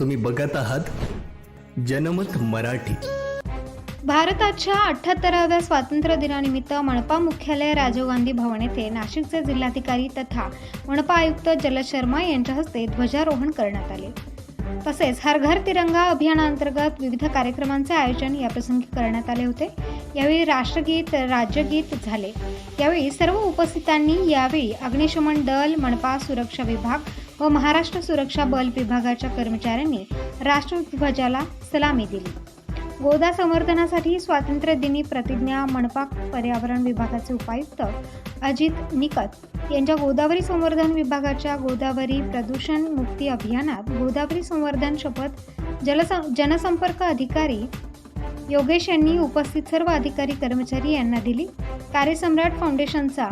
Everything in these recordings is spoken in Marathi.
तुम्ही बघत आहात जनमत मराठी. भारताच्या अठ्ठ्याहत्तराव्या स्वातंत्र्य दिनानिमित्त मनपा मुख्यालय राजीव गांधी भवन येथे नाशिकचे जिल्हाधिकारी तथा मनपा आयुक्त जलद शर्मा यांच्या हस्ते ध्वजारोहण करण्यात आले. तसेच हर घर तिरंगा अभियानांतर्गत विविध कार्यक्रमांचे आयोजन याप्रसंगी करण्यात आले होते. यावेळी राष्ट्रगीत राज्यगीत झाले. यावेळी सर्व उपस्थितांनी यावेळी अग्निशमन दल मनपा सुरक्षा विभाग व महाराष्ट्र सुरक्षा बल विभागाच्या कर्मचाऱ्यांनी राष्ट्रध्वजाला सलामी दिली. गोदा संवर्धनासाठी स्वातंत्र्य दिनी प्रतिज्ञा मनपा पर्यावरण विभागाचे उपायुक्त अजित निकत यांच्या गोदावरी संवर्धन विभागाच्या गोदावरी प्रदूषण मुक्ती अभियानात गोदावरी संवर्धन शपथ जलस जनसंपर्क अधिकारी योगेश यांनी उपस्थित सर्व अधिकारी कर्मचारी यांना दिली. कार्यसम्राट फाउंडेशनचा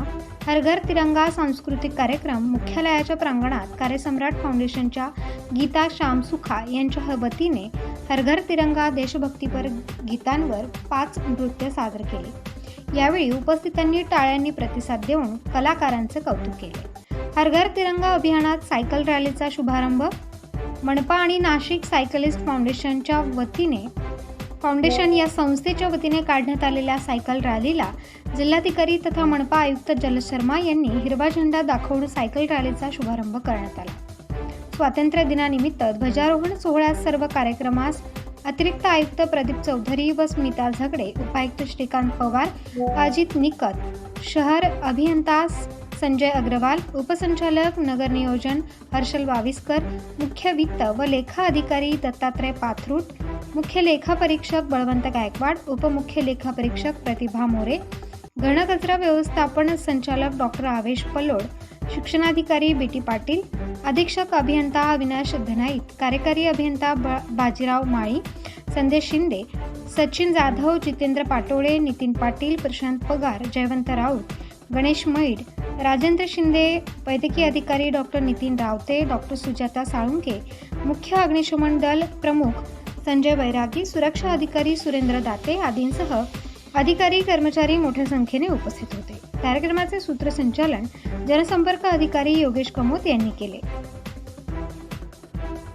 हर घर तिरंगा सांस्कृतिक कार्यक्रम मुख्यालयाच्या प्रांगणात कार्यसम्राट फाउंडेशनच्या गीता श्यामसुखा यांच्या वतीने हर घर तिरंगा देशभक्तीपर गीतांवर पाच नृत्य सादर केले. यावेळी उपस्थितांनी टाळ्यांनी प्रतिसाद देऊन कलाकारांचे कौतुक केले. हर घर तिरंगा अभियानात सायकल रॅलीचा शुभारंभ मनपा आणि नाशिक सायकलिस्ट फाउंडेशनच्या वतीने फाउंडेशन या संस्थेच्या वतीने काढण्यात आलेल्या सायकल रॅलीला जिल्हाधिकारी तथा मनपा आयुक्त जल शर्मा यांनी हिरवा झेंडा दाखवून सायकल रॅलीचा शुभारंभ करण्यात आला. स्वातंत्र्य दिनानिमित्त ध्वजारोहण सोहळ्यात सर्व कार्यक्रमास अतिरिक्त आयुक्त प्रदीप चौधरी व स्मिता झगडे उपायुक्त श्रीकांत पवार अजित निकत शहर अभियंता संजय अग्रवाल उपसंचालक नगर नियोजन हर्षल वाविस्कर मुख्य वित्त व लेखा अधिकारी दत्तात्रय पाथरूट मुख्य लेखापरीक्षक बळवंत गायकवाड उपमुख्य लेखापरीक्षक प्रतिभा मोरे घनकचरा व्यवस्थापन संचालक डॉक्टर आवेश पल्लोड शिक्षणाधिकारी बी टी पाटील अधीक्षक अभियंता अविनाश धनाईत कार्यकारी अभियंता ब बाजीराव माळी संदेश शिंदे सचिन जाधव जितेंद्र पाटोळे नितीन पाटील प्रशांत पगार जयवंत राऊत गणेश मैड राजेंद्र शिंदे वैद्यकीय अधिकारी डॉक्टर नितीन रावते डॉक्टर सुजाता साळुंके मुख्य अग्निशमन दल प्रमुख संजय बैरागी सुरक्षा अधिकारी सुरेंद्र दाते आदींसह अधिकारी कर्मचारी मोठ्या संख्येने उपस्थित होते. कार्यक्रमाचे सूत्रसंचालन जनसंपर्क अधिकारी योगेश कमोत यांनी केले.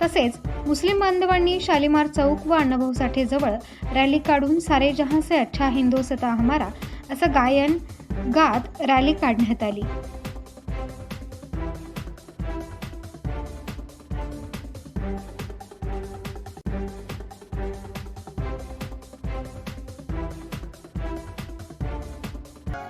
तसेच मुस्लिम बांधवांनी शालिमार चौक व अण्णाभाऊ साठे जवळ रॅली काढून सारे जहां से अच्छा हिंदोसता हमारा असं गायन गात रॅली काढण्यात आली.